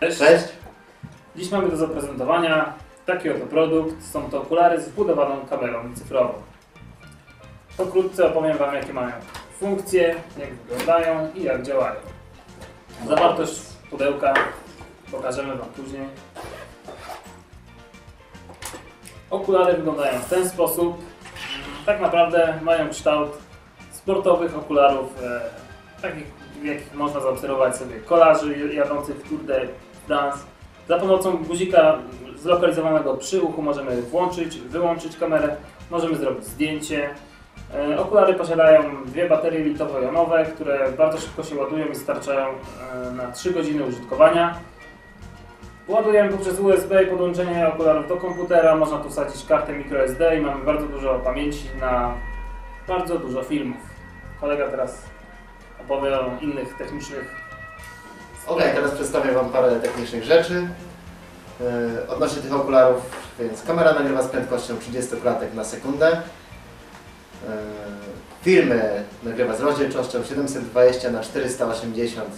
Cześć. Cześć. Dziś mamy do zaprezentowania taki oto produkt. Są to okulary z wbudowaną kamerą cyfrową. Pokrótce opowiem Wam jakie mają funkcje, jak wyglądają i jak działają. Zawartość pudełka pokażemy Wam później. Okulary wyglądają w ten sposób. Tak naprawdę mają kształt sportowych okularów, e, takich jakich można zaobserwować sobie kolarzy jadących w Tour de France. Za pomocą guzika zlokalizowanego przy uchu możemy włączyć, wyłączyć kamerę, możemy zrobić zdjęcie. E, Okulary posiadają dwie baterie litowo-jonowe, które bardzo szybko się ładują i starczają e, na 3 godziny użytkowania. Ładujemy poprzez USB podłączenie okularów do komputera. Można tu wsadzić kartę microSD i mamy bardzo dużo pamięci na bardzo dużo filmów. Kolega teraz opowie o innych technicznych Ok, teraz przedstawię Wam parę technicznych rzeczy. Yy, odnośnie tych okularów, więc kamera nagrywa z prędkością 30 klatek na sekundę. Yy, filmy nagrywa z rozdzielczością 720 na 480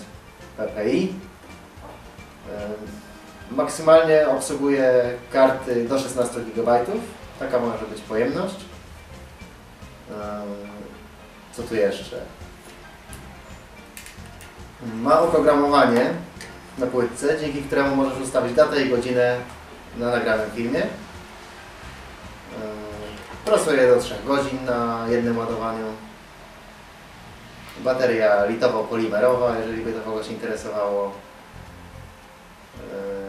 ppi. Yy, maksymalnie obsługuje karty do 16 GB. Taka może być pojemność. Co tu jeszcze? Ma oprogramowanie na płytce, dzięki któremu możesz ustawić datę i godzinę na nagranym filmie. Yy, Pracuje do 3 godzin na jednym ładowaniu. Bateria litowo-polimerowa, jeżeli by to kogoś interesowało. Yy,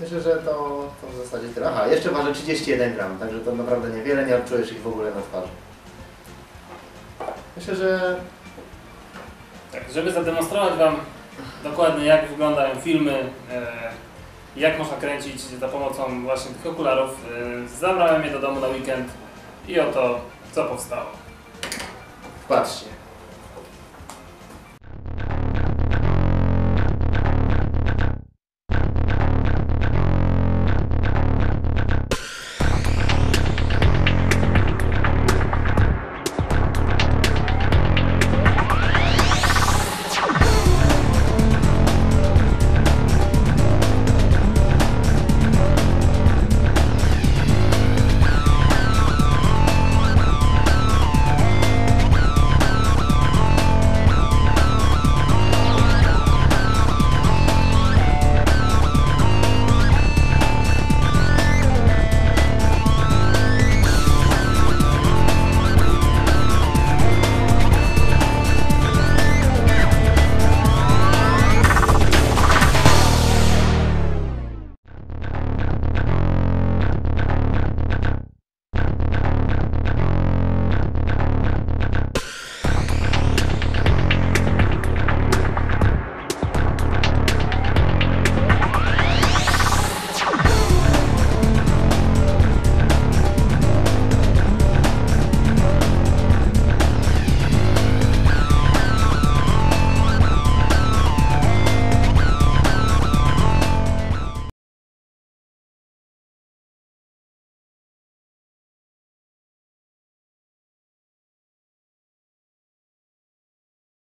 Myślę, że to, to w zasadzie tyle. Aha, jeszcze waży 31 gram, także to naprawdę niewiele, nie odczujesz ich w ogóle na twarzy. Myślę, że Tak, żeby zademonstrować Wam dokładnie jak wyglądają filmy, e, jak można kręcić za pomocą właśnie tych okularów, e, zabrałem je do domu na weekend i oto co powstało. Patrzcie,